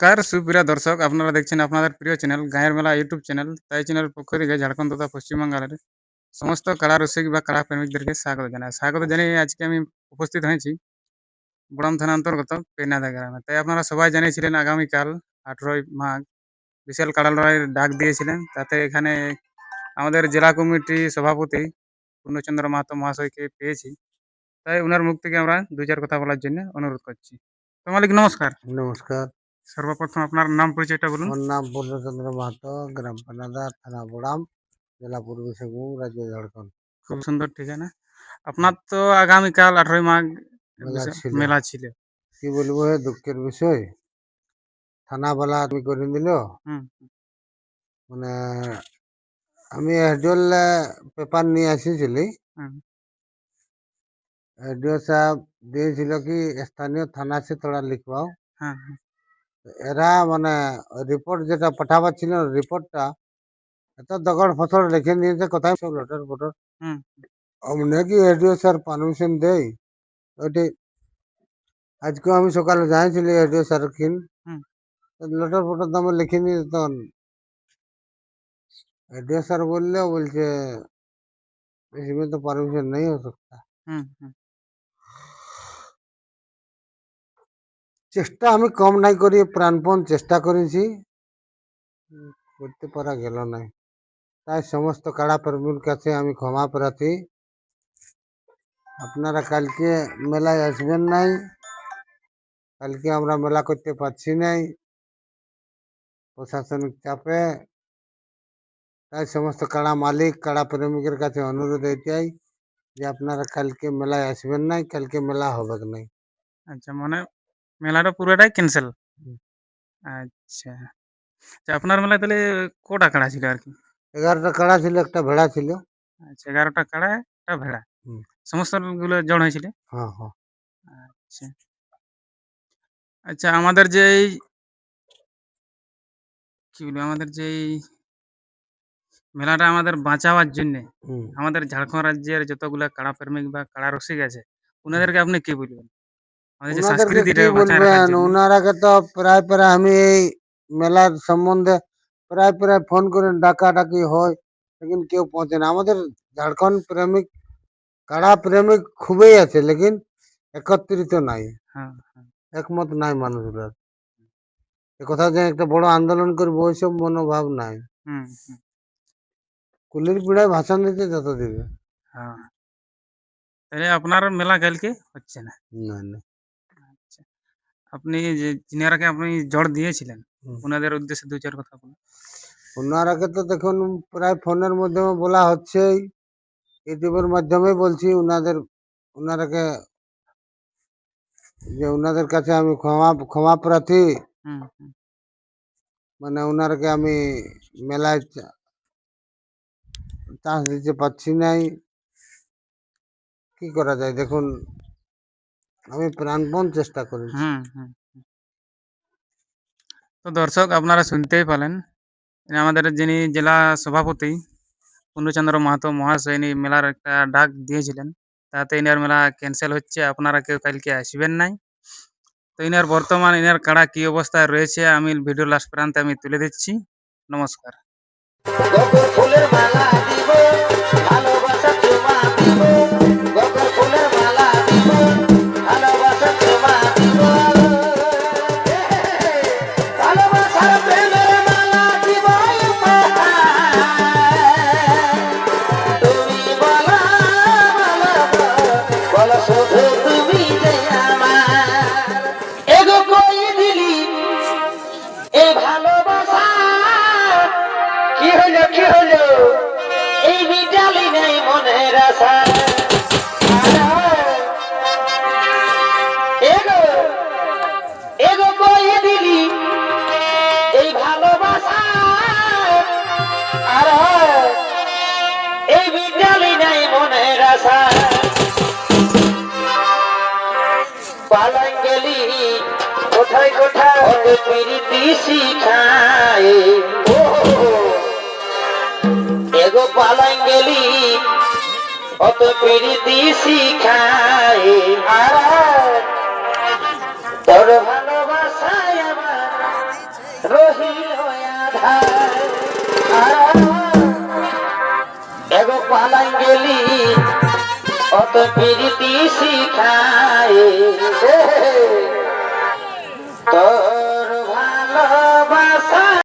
নমস্কার, সুপ্রিয় দর্শক, আপনারা দেখছেন আপনাদের প্রিয় চ্যানেল গায়ের মেলা ইউটিউব চ্যানেল তাই চ্যানেলের পক্ষ থেকে ঝাড়খণ্ড তথা পশ্চিমবাংলার সমস্ত কালা রসিক বা কালা প্রেমিকদেরকে স্বাগত জানাই। স্বাগত জানিয়ে আজকে আমি উপস্থিত হয়েছি বড়াম থানা অন্তর্গত পেনাদা গ্রামে। তাই আপনারা সবাই জানিয়েছিলেন আগামীকাল আঠেরোই মাঘ বিশাল কাড়া লড়াইয়ের ডাক দিয়েছিলেন। তাতে এখানে আমাদের জেলা কমিটি সভাপতি পূর্ণচন্দ্র মাহাতো মহাশয়কে পেয়েছি। তাই ওনার মুখ থেকে আমরা দু চার কথা বলার জন্য অনুরোধ করছি। তো মালিক নমস্কার। নমস্কার। সর্বপ্রথম আপনার নাম পরিচয়টা বলুন। আমার নাম পূর্ণচন্দ্র মাহাতো গ্রাম পানাদা থানা বোড়াম জেলা পূর্বী সিংভূম রাজ্য ঝাড়খণ্ড। খুব সুন্দর ঠিকানা। আপনার তো আগামীকাল আঠারোই মাঘ মেলা ছিল। কি বলব হে দুঃখের বিষয়? থানাবালা তুমি করে দিল মানে আমি এডিওল পেপার নিয়ে আসিছিলি। হুম। এডিও সাহেব দিয়েছিল কি স্থানীয় থানা সে তোরা লিখবাও। হ্যাঁ হ্যাঁ, এরা মানে রিপোর্ট যেটা পাঠাবার ছিল রিপোর্টটা এত দোকান ফসল লিখে নিয়েছে কোথায় সব লটার ফটর অমনে কি এডিও স্যার পারমিশন দেই? ওটি আজকে আমি সকালে জানিয়েছিলি এডিও স্যার কিন লটার ফটর দামে লিখে নিয়ে তখন এডিও স্যার বললে বলছে इसमें तो परमिशन नहीं हो सकता চেষ্টা আমি কম নাই করি প্রাণপণ চেষ্টা করেছি উম, করতে পারা গেল নাই তাই সমস্ত কাড়া প্রেমীর কাছে আমি ক্ষমা প্রার্থী আপনারা কালকে মেলায় আসবেন নাই কালকে আমরা মেলা করতে পারছি নাই প্রশাসনিক চাপে তাই সমস্ত কাড়া মালিক কাড়া প্রেমিকের কাছে অনুরোধ এটাই যে আপনারা কালকে মেলায় আসবেন নাই কালকে মেলা হবে নাই আচ্ছা মানে মেলাটা পুরোটাই ক্যান্সেল হুম। আচ্ছা। আচ্ছা আপনার মেলায় তাহলে কটা কাড়া ছিল আর কি? এগারোটা কাড়া ছিল একটা ভেড়া ছিল। আচ্ছা এগারোটা কাড়া একটা ভেড়া। হুম। সমস্তগুলো জড় হয়েছিল? হ্যাঁ হ্যাঁ। আচ্ছা। আচ্ছা আমাদের যে এই কি বলব আমাদের যে এই মেলাটা আমাদের বাঁচাবার জন্য হুম। আমাদের ঝাড়খণ্ড রাজ্যের যতগুলা কাড়া প্রেমিক বা কাড়া রসিক আছে ওনাদেরকে আপনি কি বলবেন? বলবেন? ওনারাকে তো প্রায় প্রায় আমি এই মেলার সম্বন্ধে প্রায় প্রায় ফোন করে ডাকাডাকি হয় লেকিন কেউ পৌঁছে না। আমাদের ঝাড়খণ্ড প্রেমিক কাড়া প্রেমিক খুবই আছে লেকিন একত্রিত নাই। হ্যাঁ হ্যাঁ। একমত নাই মানুষরা। এ কথা যে একটা বড় আন্দোলন করব ওইসব মনোভাব নাই। কুলির পিড়ায় ভাষণ দিতে যত দিবে। হ্যাঁ। তাহলে আপনার মেলা কালকে হচ্ছে না? না না। আপনি যে যিনারাকে আপনি জড় দিয়েছিলেন ওনাদের উদ্দেশ্যে দু চার কথা বলুন। ওনারাকে তো দেখুন প্রায় ফোনের মাধ্যমে বলা হচ্ছেই। ইউটিউবের মাধ্যমে বলছি ওনাদের ওনারাকে যে ওনাদের কাছে আমি ক্ষমা ক্ষমা প্রার্থী। মানে ওনারকে আমি মেলায় চান্স দিতে পারছি নাই। কি করা যায়? দেখুন আমি প্রাণপণ চেষ্টা করেছি। হুম হুম হুম। তো দর্শক আপনারা শুনতেই পেলেন। আমাদের যিনি জেলা সভাপতি পূর্ণচন্দ্র মাহাতো মহাশয় ইনি মেলার একটা ডাক দিয়েছিলেন। তাতে ইনার মেলা ক্যান্সেল হচ্ছে আপনারা কেউ কালকে আসবেন নাই। তো ইনার বর্তমান ইনার কাড়া কি অবস্থায় রয়েছে আমি ভিডিও লাস্ট প্রান্তে আমি তুলে দিচ্ছি। নমস্কার। ফুলের মালা। হলো কি হলো? এই বিটালি নাই মনের আশা। এগো এগো কই দিলি এই ভালোবাসা। আর এই বিটালি নাই মনের আশা। পালন গেলি কোথায় কোথায় প্রীতি শিখায়? গেলি অত প্রীতি শিখায় তোর ভালোবাসায় আমার রহিল এগো পালাই গেলি অত প্রীতি শিখায়